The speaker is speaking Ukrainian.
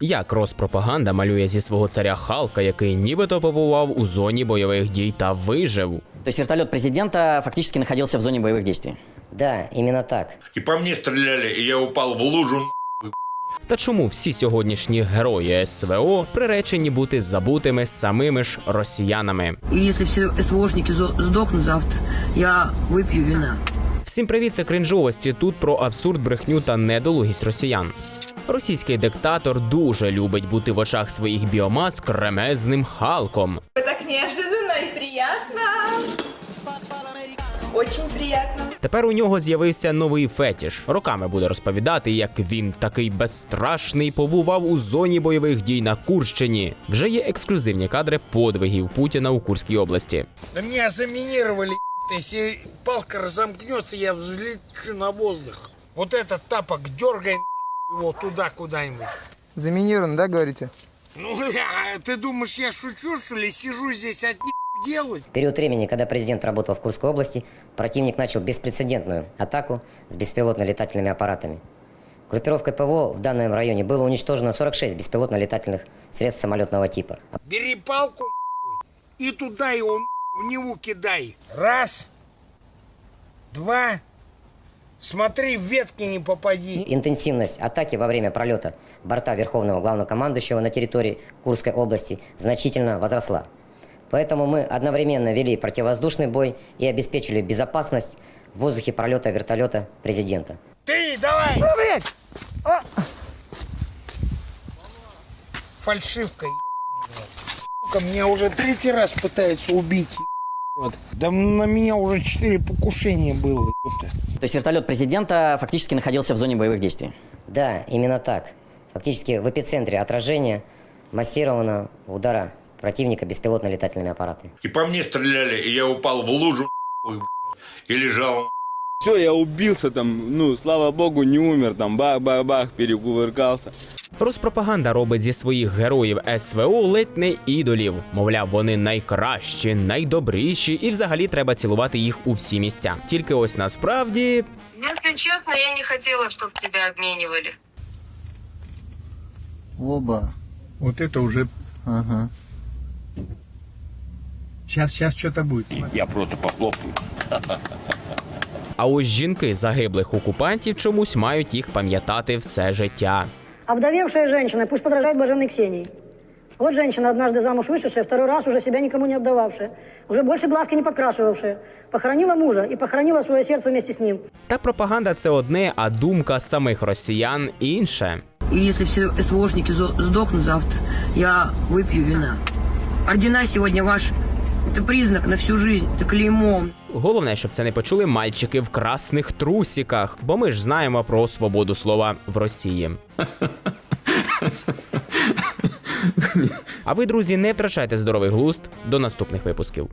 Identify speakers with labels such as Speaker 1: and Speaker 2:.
Speaker 1: Як Роспропаганда малює зі свого царя Халка, який нібито побував у зоні бойових дій та вижив.
Speaker 2: То есть вертолет президента фактически находился в зоне боевых действий.
Speaker 3: Да, именно так.
Speaker 4: И по мне стреляли, и я упал в лужу.
Speaker 1: Та чому всі сьогоднішні герої СВО приречені бути забутими самими ж росіянами?
Speaker 5: И если все СВОшники зо- сдохнут завтра, я выпью вина.
Speaker 1: Всім привіт, це кринжовості. Тут про абсурд, брехню та недолугість росіян. Російський диктатор дуже любить бути в очах своїх біомас кремезним халком.
Speaker 6: Так неожиданно и приятно. Очень приятно.
Speaker 1: Тепер у нього з'явився новий фетіш. Роками буде розповідати, як він такий безстрашний побував у зоні бойових дій на Курщині. Вже є ексклюзивні кадри подвигів Путіна у Курській області.
Speaker 7: Да меня заминировали. Если палка разомкнется, я взлечу на воздух. Вот этот тапок дергай его туда куда-нибудь.
Speaker 8: Заминирован, да, говорите?
Speaker 7: Ну, а ты думаешь, я шучу, что ли? Сижу здесь от них делать?
Speaker 3: В период времени, когда президент работал в Курской области, противник начал беспрецедентную атаку с беспилотно-летательными аппаратами. Группировкой ПВО в данном районе было уничтожено 46 беспилотно-летательных средств самолетного типа.
Speaker 7: Бери палку и туда его в него кидай. Раз, два, смотри, в ветки не попади.
Speaker 3: Интенсивность атаки во время пролета борта Верховного Главнокомандующего на территории Курской области значительно возросла. Поэтому мы одновременно вели противовоздушный бой и обеспечили безопасность в воздухе пролета вертолета президента.
Speaker 7: Три, давай!
Speaker 8: Блять!
Speaker 7: Фальшивка, ебаный в рот. Сука, меня уже третий раз пытаются убить. Ебаный в рот. Да на меня уже четыре покушения было.
Speaker 2: То есть вертолет президента фактически находился в зоне боевых действий.
Speaker 3: Да, именно так. Фактически в эпицентре отражения массированного удара противника беспилотно-летательными аппаратами.
Speaker 4: И по мне стреляли, и я упал в лужу. И лежал.
Speaker 9: Все, я убился там, ну, слава богу, не умер, там, бах-бах-бах, перекувыркался.
Speaker 1: Розпропаганда робить зі своїх героїв СВО ледь не ідолів. Мовляв, вони найкращі, найдобріші, і взагалі треба цілувати їх у всі місця. Тільки ось насправді
Speaker 5: Если честно, я не хотела, чтобы тебя обменивали.
Speaker 8: Оба.
Speaker 10: Вот это уже...
Speaker 8: Ага.
Speaker 10: Сейчас, сейчас что-то будет.
Speaker 4: Я просто похлопаю.
Speaker 1: А ось жінки загиблих окупантів чомусь мають їх пам'ятати все життя.
Speaker 11: Овдовевшая женщина пусть подражает блаженной Ксении. Вот женщина, однажды замуж вышедшая, второй раз уже себя никому не отдававшая, уже больше глазки не подкрашивавшая, похоронила мужа и похоронила свое сердце вместе с ним.
Speaker 1: Та пропаганда це одне, а думка самих росіян інше.
Speaker 5: И если все СВОшники зо- сдохнут завтра, я выпью вина. Ордена сегодня ваши. Это признак на всю жизнь, это клеймо.
Speaker 1: Головне, щоб це не почули мальчики в красних трусіках, бо ми ж знаємо про свободу слова в Росії. А ви, друзі, не втрачайте здоровий глузд до наступних випусків.